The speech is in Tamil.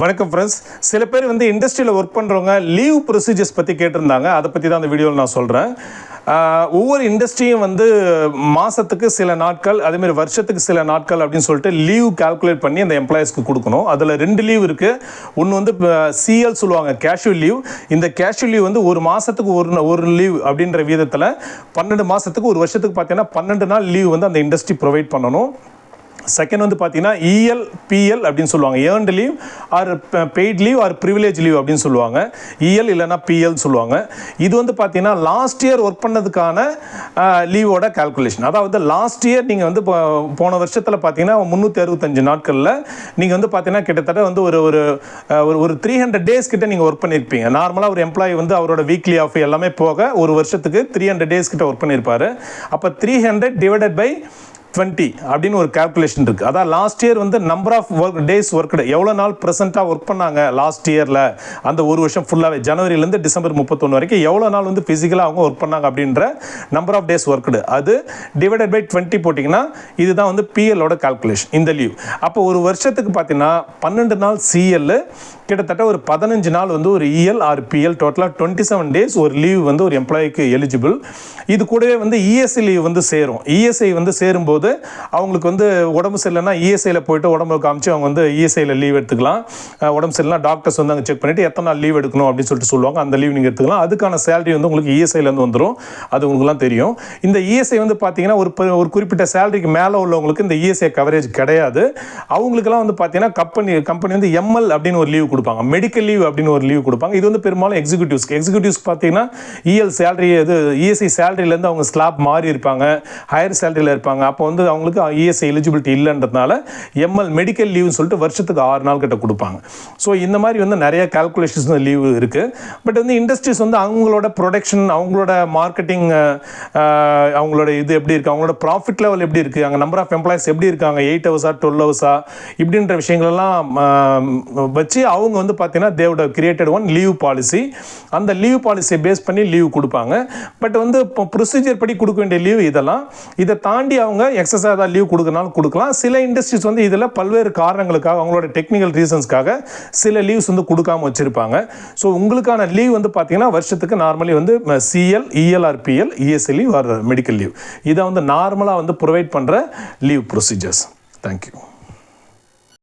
வணக்கம் ஃப்ரெண்ட்ஸ் சில பேர் வந்து இண்டஸ்ட்ரியில் ஒர்க் பண்ணுறவங்க லீவ் ப்ரொசீஜர்ஸ் பற்றி கேட்டிருந்தாங்க. அதை பற்றி தான் அந்த வீடியோவில் நான் சொல்கிறேன் ஒவ்வொரு இண்டஸ்ட்ரியும் வந்து மாதத்துக்கு சில நாட்கள் அதேமாதிரி வருஷத்துக்கு சில நாட்கள் அப்படின்னு சொல்லிட்டு லீவ் கால்குலேட் பண்ணி அந்த எம்ப்ளாயீஸ்க்கு கொடுக்கணும். அதில் ரெண்டு லீவ் இருக்குது ஒன்று வந்து சிஎல் சொல்லுவாங்க கேஷுவல் லீவ் இந்த கேஷுவல் லீவ் வந்து ஒரு மாதத்துக்கு ஒரு ஒரு லீவ் அப்படின்ற விதத்தில் பன்னெண்டு மாதத்துக்கு ஒரு வருஷத்துக்கு பார்த்தீங்கன்னா பன்னெண்டு நாள் லீவ் வந்து அந்த இண்டஸ்ட்ரி ப்ரொவைட் பண்ணணும். செகண்ட் வந்து பார்த்தீங்கன்னா இஎல் பிஎல் அப்படின்னு சொல்லுவாங்க. Earned leave or paid leave or privilege leave அப்படின்னு சொல்லுவாங்க. இஎல் இல்லைன்னா பிஎல் சொல்லுவாங்க. இது வந்து பார்த்தீங்கன்னா லாஸ்ட் இயர் ஒர்க் பண்ணதுக்கான லீவோட கால்குலேஷன் அதாவது லாஸ்ட் இயர் நீங்கள் வந்து போ- போன வருஷத்தில் பார்த்தீங்கன்னா முந்நூற்றி அறுபத்தஞ்சு நாட்களில் நீங்கள் வந்து பார்த்தீங்கன்னா கிட்டத்தட்ட வந்து ஒரு ஒரு ஒரு த்ரீ ஹண்ட்ரட் டேஸ் கிட்ட நீங்கள் ஒர்க் பண்ணியிருப்பீங்க நார்மலாக ஒரு எம்ப்ளாயி வந்து அவரோட வீக்லி ஆஃப் எல்லாமே போக ஒரு வருஷத்துக்கு த்ரீ ஹண்ட்ரட் டேஸ் கிட்ட ஒர்க் பண்ணியிருப்பார் அப்போ three hundred divided by twenty அப்படின்னு ஒரு கால்குலேஷன் இருக்குது அதான் லாஸ்ட் இயர் வந்து number of work days worked எவ்வளோ நாள் ப்ரெசென்ட்டாக ஒர்க் பண்ணாங்க லாஸ்ட் இயரில் அந்த ஒரு வருஷம் ஃபுல்லாகவே ஜனவரிலேருந்து டிசம்பர் முப்பத்தொன்று வரைக்கும் எவ்வளோ நாள் வந்து ஃபிசிக்கலாக அவங்க ஒர்க் பண்ணாங்க அப்படின்ற நம்பர் ஆஃப் டேஸ் ஒர்க்டு அது டிவைடட் பை டுவெண்ட்டி போட்டிங்கன்னா இதுதான் வந்து பிஎல்லோட கால்குலேஷன் இந்த லீவ் அப்போ ஒரு வருஷத்துக்கு பார்த்தீங்கன்னா பன்னெண்டு நாள் சிஎல் கிட்டத்தட்ட ஒரு பதினஞ்சு நாள் வந்து ஒரு இஎல் ஆர் பிஎல் டோட்டலாக டுவெண்ட்டி செவன் டேஸ் ஒரு லீவ் வந்து ஒரு எம்ப்ளாய்க்கு எலிஜிபிள் இது கூடவே வந்து இஎஸ்ஐ லீவ் வந்து சேரும். இஎஸ்ஐ வந்து சேரும்போது அவங்களுக்கு வந்து உடம்பு சரியில்லைன்னா இஎஸ்ஐயில் போயிட்டு உடம்பு காமிச்சு அவங்க வந்து இஎஸ்ஐயில் லீவ் எடுத்துக்கலாம். உடம்பு சரியில்லைனா டாக்டர்ஸ் வந்து அங்கே செக் பண்ணிவிட்டு எத்தனை நாள் லீவ் எடுக்கணும் அப்படின்னு சொல்லிட்டு சொல்லுவாங்க. அந்த லீவ் நீங்கள் எடுத்துக்கலாம். அதுக்கான சேலரி வந்து உங்களுக்கு இஎஸ்ஐலேருந்து வந்துடும் அது உங்களுக்குலாம் தெரியும். இந்த இஎஸ்ஐ வந்து பார்த்தீங்கன்னா ஒரு ஒரு குறிப்பிட்ட சேலரிக்கு மேலே உள்ளவங்களுக்கு இந்த இஎஸ்ஐ கவரேஜ் கிடையாது. அவங்களுக்குலாம் வந்து பார்த்தீங்கன்னா கம்பெனி கம்பெனி வந்து எம்எல் அப்படின்னு ஒரு லீவ் கொடுப்பாங்க. மெடிக்கல் லீவ் அப்படின்னு ஒரு லீவ் கொடுப்பாங்க. இது வந்து பெரும்பாலும் எக்ஸிக்யூட்டிவ்ஸ்க்கு எக்ஸிக்யூட்டிவ்ஸ் பார்த்தீங்கன்னா இஎல் சேலரி இது இஎஸ்ஐ சேலரியிலேருந்து அவங்க ஸ்லாப் மாறி இருப்பாங்க. ஹையர் சேலரியில் இருப்பாங்க. அப்போ வந்து அவங்களுக்கு இஎஸ்ஐ எலிஜிபிலிட்டி இல்லைன்றதுனால எம்எல் மெடிக்கல் லீவ்னு சொல்லிட்டு வருஷத்துக்கு ஆறு நாள் கிட்ட கொடுப்பாங்க. ஸோ இந்த மாதிரி வந்து நிறைய கால்குலேஷன்ஸ் லீவ் இருக்குது பட் வந்து இண்டஸ்ட்ரீஸ் வந்து அவங்களோட ப்ரொடக்ஷன் அவங்களோட மார்க்கெட்டிங் அவங்களோட இது எப்படி இருக்குது அவங்களோட ப்ராஃபிட் லெவல் எப்படி இருக்குது அங்கே நம்பர் ஆஃப் எம்ப்ளாயிஸ் எப்படி இருக்காங்க? எயிட் ஹவர்ஸா டுவெல் ஹவர்ஸா இப்படின்ற விஷயங்கள்லாம் வச்சு அவங்க வந்து பார்த்தீங்கன்னா தேவோட கிரியேட்டட் ஒன் லீவ் பாலிசி அந்த லீவ் பாலிசியை பேஸ் பண்ணி லீவ் கொடுப்பாங்க. பட் வந்து இப்போ ப்ரொசீஜர் படி கொடுக்க வேண்டிய லீவ் இதெல்லாம் இதை தாண்டி அவங்க எக்ஸஸாக ஏதாவது லீவ் கொடுக்கறனாலும் கொடுக்கலாம். சில இண்டஸ்ட்ரீஸ் வந்து இதில் பல்வேறு காரணங்களுக்காக அவங்களோட டெக்னிக்கல் ரீசன்ஸ்க்காக சில லீவ்ஸ் வந்து கொடுக்காம வச்சுருப்பாங்க. ஸோ உங்களுக்கான லீவ் வந்து பார்த்தீங்கன்னா வருஷத்துக்கு நார்மலி வந்து CL EL or PL ESL leave or medical leave இதை வந்து நார்மலாக வந்து ப்ரொவைட் பண்ணுற லீவ் ப்ரொசீஜர்ஸ் தேங்க்யூ